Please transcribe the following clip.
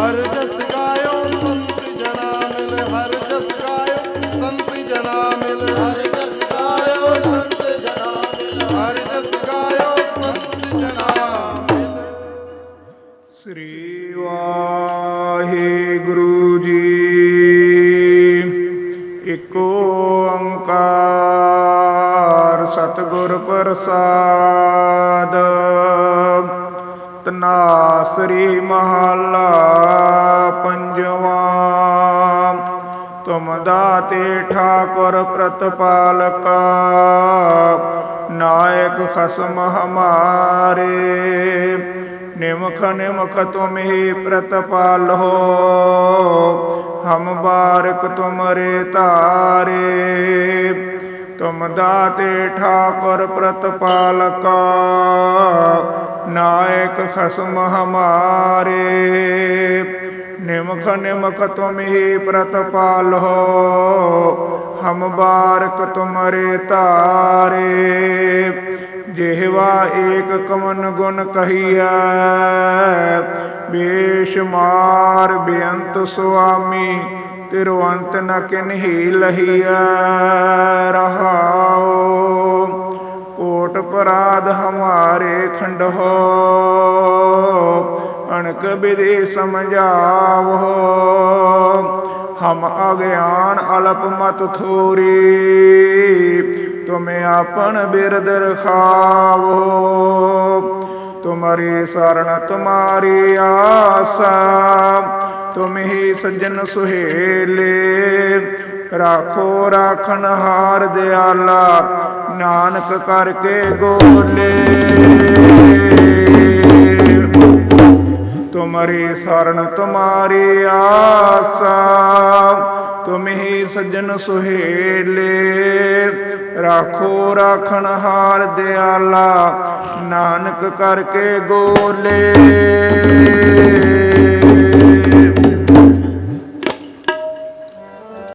ਹਰ ਜਸ ਗਾਇਓ, ਸੰਤ ਜਨਾ ਮਿਲ ਹਰ ਜਸ ਗਾਇਓ, ਸੰਤ ਜਨਾ ਮਿਲ ਹਰ ਜਸ ਗਾਇਓ, ਸੰਤ ਜਨਾ ਮਿਲ ਹਰ ਜਸ ਗਾਇਓ, ਸੰਤ ਜਨਾ ਮਿਲ ਸ੍ਰੀ ਵਾਹਿਗੁਰੂ ਜੀ ਏਕੋ ਓੰਕਾਰ ਸਤਿਗੁਰ ਪ੍ਰਸਾਦ। ਤਨਾਸਰੀ ਮਹਲਾ ਪੰਜਵਾ ਤੁਮ ਦਾਤੇ ਠਾਕੁਰ ਪ੍ਰਤਪਾਲਕ ਨਾਇਕ ਖਸਮ ਹਮਾਰੇ ਨਿਮਖ ਨਿਮਖ ਤੁਮਹੀ ਪ੍ਰਤਪਾਲੋ ਹਮ ਬਾਰਕ ਤੁਮਰੇ ਤਾਰੇ ਤੁਮ ਦਾਤੇ ਠਾਕੁਰ ਪ੍ਰਤਪਾਲਕਾ ਨਾਇਕ ਖਸਮ ਹਮਾਰੇ। ਨਿਮਖ ਨਿਮਖ ਤੁਮਹੀ ਪ੍ਰਤਪਾਲੋ। ਹਮ ਬਾਰਕ ਤੁਮਰੇ ਤਾਰੇ। ਜਿਹਵਾ ਏਕ ਕਮਨ ਗੁਣ ਕਹੀਐ। ਬੇਸ਼ਮਾਰ ਬੇਅੰਤ ਸੁਆਮੀ ਤਿਰਵੰਤ ਨ ਕਿਨਹੀ ਲਹੀਐ। ਰਹਾਉ। ਕੋਟ ਪਰਾਧ ਹਮਾਰੇ ਖੰਡ ਹੋ। ਅਣਕ ਬਿਦੇ ਸਮਝਾਵੋ। ਹਮ ਅਗਿਆਨ ਅਲਪ ਮਤ ਥੋਰੀ। ਤੁਮੇ ਆਪਨ ਬਿਰਦ ਰਖਾਵੋ। ਤੁਮਰੀ ਸਰਣ ਤੁਮਾਰੀ ਆਸਾ। ਤੁਮ ਹੀ ਸੱਜਣ ਸੁਹੇਲੇ। ਰਾਖੋ ਰਾਖਣ ਦਿਆਲਾ। ਨਾਨਕ ਕਰਕੇ ਗੋਲੇ। ਤੁਮਰੀ ਸਰਣ ਤੁਮਾਰੀ ਆਸਾ, ਤੁਮ ਹੀ ਸੱਜਣ ਸੁਹੇਲੇ। ਰਾਖੋ ਰਾਖਣ ਹਾਰ ਦਿਆਲਾ, ਨਾਨਕ ਕਰਕੇ ਗੋਲੇ।